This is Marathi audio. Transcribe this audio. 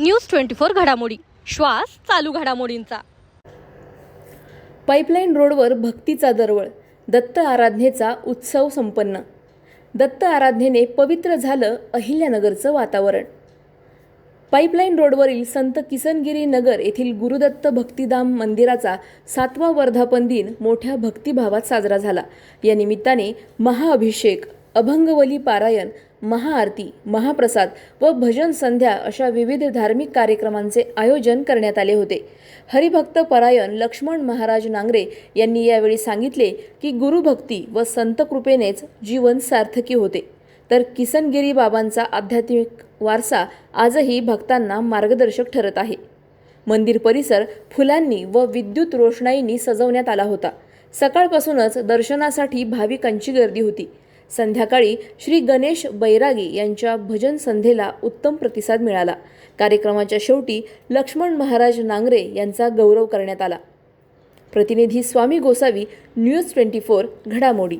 न्यूज ट्वेंटी फोर घडामोडी. श्वास चालू घडामोडींचा. पाईपलाईन रोडवर भक्तीचा दरवळ दत्त आराधनेचा उत्सव संपन्न. दत्त आराधनेने पवित्र झालं अहिल्यानगरचं वातावरण. पाईपलाईन रोडवरील संत किसनगिरी नगर येथील गुरुदत्त भक्तिधाम मंदिराचा सातवा वर्धापन दिन मोठ्या भक्तिभावात साजरा झाला. या निमित्ताने महाअभिषेक अभंगवली पारायण महाआरती महाप्रसाद व भजन संध्या अशा विविध धार्मिक कार्यक्रमांचे आयोजन करण्यात आले होते. हरिभक्त परायण लक्ष्मण महाराज नांगरे यांनी यावेळी सांगितले की गुरुभक्ती व संतकृपेनेच जीवन सार्थकी होते. तर किसनगिरी बाबांचा आध्यात्मिक वारसा आजही भक्तांना मार्गदर्शक ठरत आहे. मंदिर परिसर फुलांनी व विद्युत रोषणाईंनी सजवण्यात आला होता. सकाळपासूनच दर्शनासाठी भाविकांची गर्दी होती. संध्याकाळी श्री गणेश बैरागी यांच्या भजन संध्येला उत्तम प्रतिसाद मिळाला. कार्यक्रमाच्या शेवटी लक्ष्मण महाराज नांगरे यांचा गौरव करण्यात आला. प्रतिनिधी Swami Gosavi news twenty four घडामोडी.